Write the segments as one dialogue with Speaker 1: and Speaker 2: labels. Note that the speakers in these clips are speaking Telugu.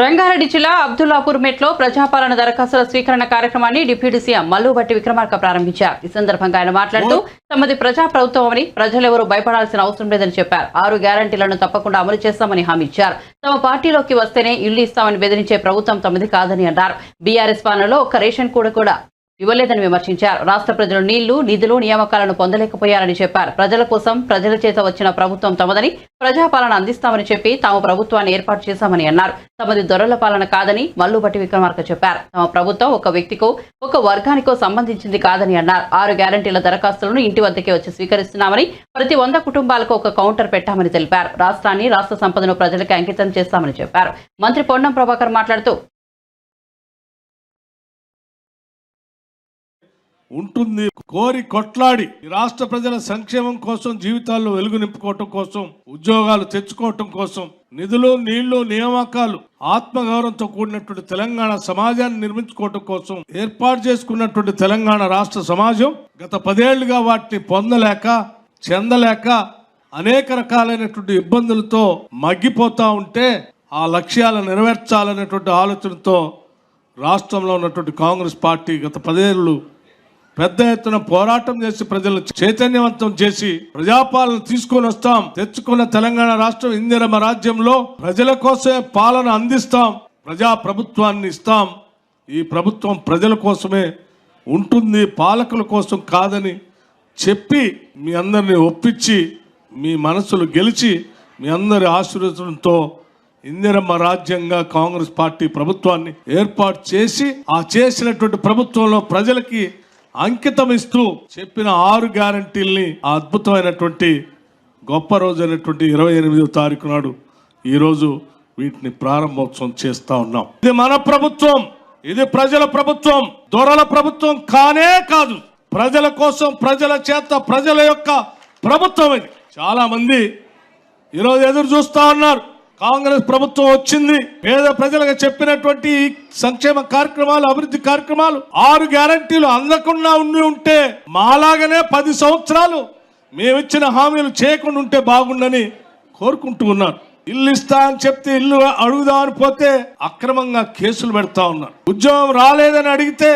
Speaker 1: రంగారెడ్డి జిల్లా అబ్దుల్లాపూర్ మెట్లో ప్రజాపాలన దరఖాస్తుల స్వీకరణ కార్యక్రమాన్ని డిప్యూటీ సీఎం మల్లుబట్టి విక్రమార్క ప్రారంభించారు. ఈ సందర్భంగా ఆయన మాట్లాడుతూ తమది ప్రజా ప్రభుత్వమని ప్రజలెవరూ భయపడాల్సిన అవసరం లేదని చెప్పారు. ఆరు గ్యారంటీలను తప్పకుండా అమలు చేస్తామని హామీ ఇచ్చారు. తమ పార్టీలోకి వస్తేనే ఇల్లు ఇస్తామని బెదిరించే ప్రభుత్వం తమది కాదని అన్నారు. బీఆర్ఎస్ పాలనలో ఒక్క రేషన్ కూడా కూడా ఇవ్వలేదని విమర్శించారు. రాష్ట్ర ప్రజలు నీళ్ళు నిధులు నియామకాలను పొందలేకపోయారని చెప్పారు. ప్రజల కోసం ప్రజల చేత వచ్చిన ప్రభుత్వం తమదని ప్రజాపాలన అందిస్తామని చెప్పి తాము ప్రభుత్వాన్ని ఏర్పాటు చేశామని అన్నారు. తమది దొరల పాలన కాదని మల్లుబట్టి విక్రమార్క చెప్పారు. తమ ప్రభుత్వం ఒక వ్యక్తికో ఒక వర్గానికో సంబంధించింది కాదని అన్నారు. ఆరు గ్యారంటీల దరఖాస్తులను ఇంటి వద్దకే వచ్చి స్వీకరిస్తున్నామని ప్రతి వంద కుటుంబాలకు ఒక కౌంటర్ పెట్టామని తెలిపారు. రాష్ట్రాన్ని రాష్ట్ర సంపదను ప్రజలకు అంకితం చేస్తామని చెప్పారు. మంత్రి పొన్నం ప్రభాకర్ మాట్లాడుతూ
Speaker 2: ఉంటుంది. కోరి కొట్లాడి రాష్ట్ర ప్రజల సంక్షేమం కోసం జీవితాల్లో వెలుగు నింపుకోవటం కోసం ఉద్యోగాలు తెచ్చుకోవటం కోసం నిధులు నీళ్ళు నియామకాలు ఆత్మగౌరవంతో కూడినటువంటి తెలంగాణ సమాజాన్ని నిర్మించుకోవటం కోసం ఏర్పాటు చేసుకున్నటువంటి తెలంగాణ రాష్ట్ర సమాజం గత పదేళ్ళుగా వాటిని పొందలేక చెందలేక అనేక రకాలైనటువంటి ఇబ్బందులతో మగ్గిపోతా ఉంటే ఆ లక్ష్యాలను నెరవేర్చాలనేటువంటి ఆలోచనతో రాష్ట్రంలో ఉన్నటువంటి కాంగ్రెస్ పార్టీ గత పదేళ్ళు పెద్ద ఎత్తున పోరాటం చేసి ప్రజలను చైతన్యవంతం చేసి ప్రజాపాలన తీసుకొని వస్తాం. తెచ్చుకున్న తెలంగాణ రాష్ట్రం ఇందిరమ రాజ్యంలో ప్రజల కోసమే పాలన అందిస్తాం. ప్రజా ప్రభుత్వాన్ని ఇస్తాం. ఈ ప్రభుత్వం ప్రజల కోసమే ఉంటుంది పాలకుల కోసం కాదని చెప్పి మీ అందరిని ఒప్పించి మీ మనసులు గెలిచి మీ అందరి ఆశీర్వచనంతో ఇందిరమ్మ రాజ్యంగా కాంగ్రెస్ పార్టీ ప్రభుత్వాన్ని ఏర్పాటు చేసి ఆ చేసినటువంటి ప్రభుత్వంలో ప్రజలకి అంకితం ఇస్తూ చెప్పిన ఆరు గ్యారంటీల్ని అద్భుతమైనటువంటి గొప్ప రోజు అయినటువంటి ఇరవై ఎనిమిదో తారీఖు నాడు ఈరోజు వీటిని ప్రారంభోత్సవం చేస్తా ఉన్నాం. ఇది మన ప్రభుత్వం ఇది ప్రజల ప్రభుత్వం దొరల ప్రభుత్వం కానే కాదు. ప్రజల కోసం ప్రజల చేత ప్రజల యొక్క ప్రభుత్వం ఇది. చాలా మంది ఈరోజు ఎదురు చూస్తా ఉన్నారు. కాంగ్రెస్ ప్రభుత్వం వచ్చింది. పేద ప్రజలకు చెప్పినటువంటి సంక్షేమ కార్యక్రమాలు అభివృద్ధి కార్యక్రమాలు ఆరు గ్యారంటీలు అందకుండా ఉండి ఉంటే మాలాగనే పది సంవత్సరాలు మేమిచ్చిన హామీలు చేయకుండా ఉంటే బాగుండని కోరుకుంటూ ఉన్నారు. ఇల్లు ఇస్తా అని చెప్తే ఇల్లు అడుగుదామని పోతే అక్రమంగా కేసులు పెడతా ఉన్నారు. ఉద్యోగం రాలేదని అడిగితే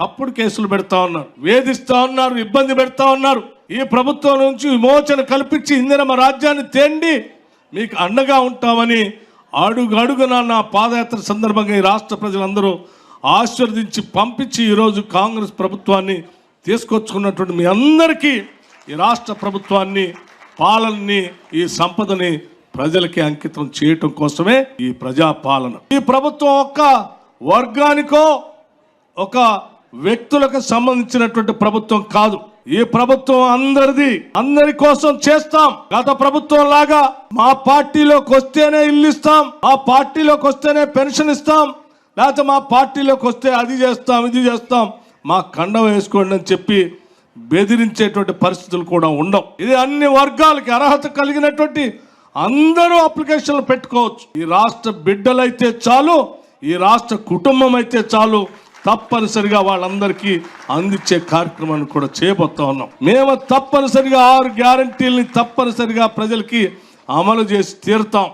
Speaker 2: తప్పుడు కేసులు పెడతా ఉన్నారు. వేధిస్తా ఉన్నారు ఇబ్బంది పెడతా ఉన్నారు. ఈ ప్రభుత్వం నుంచి విమోచన కల్పించి ఇందిరమ రాజ్యాన్ని తేండి మీకు అండగా ఉంటామని అడుగడుగున నా పాదయాత్ర సందర్భంగా ఈ రాష్ట్ర ప్రజలందరూ ఆశీర్వదించి పంపించి ఈరోజు కాంగ్రెస్ ప్రభుత్వాన్ని తీసుకొచ్చుకున్నటువంటి మీ అందరికీ ఈ రాష్ట్ర ప్రభుత్వాన్ని పాలనని ఈ సంపదని ప్రజలకి అంకితం చేయటం కోసమే ఈ ప్రజా పాలన ఈ ప్రభుత్వం ఒక్క వర్గానికో ఒక వ్యక్తులకు సంబంధించినటువంటి ప్రభుత్వం కాదు. ఈ ప్రభుత్వం అందరిది అందరి కోసం చేస్తాం. గత ప్రభుత్వం లాగా మా పార్టీలోకి వస్తేనే ఇల్లు ఇస్తాం ఆ పార్టీలోకి వస్తేనే పెన్షన్ ఇస్తాం లేకపోతే మా పార్టీలోకి వస్తే అది చేస్తాం ఇది చేస్తాం. మా కండం వేసుకోండి అని చెప్పి బెదిరించేటువంటి పరిస్థితులు కూడా ఉండవు. ఇది అన్ని వర్గాలకి అర్హత కలిగినటువంటి అందరూ అప్లికేషన్లు పెట్టుకోవచ్చు. ఈ రాష్ట్ర బిడ్డలైతే చాలు ఈ రాష్ట్ర కుటుంబం అయితే చాలు తప్పనిసరిగా వాళ్ళందరికీ అందించే కార్యక్రమాన్ని కూడా చేయబోతా ఉన్నాం. మేము తప్పనిసరిగా ఆరు గ్యారంటీల్ని తప్పనిసరిగా ప్రజలకి అమలు చేసి తీరుతాం.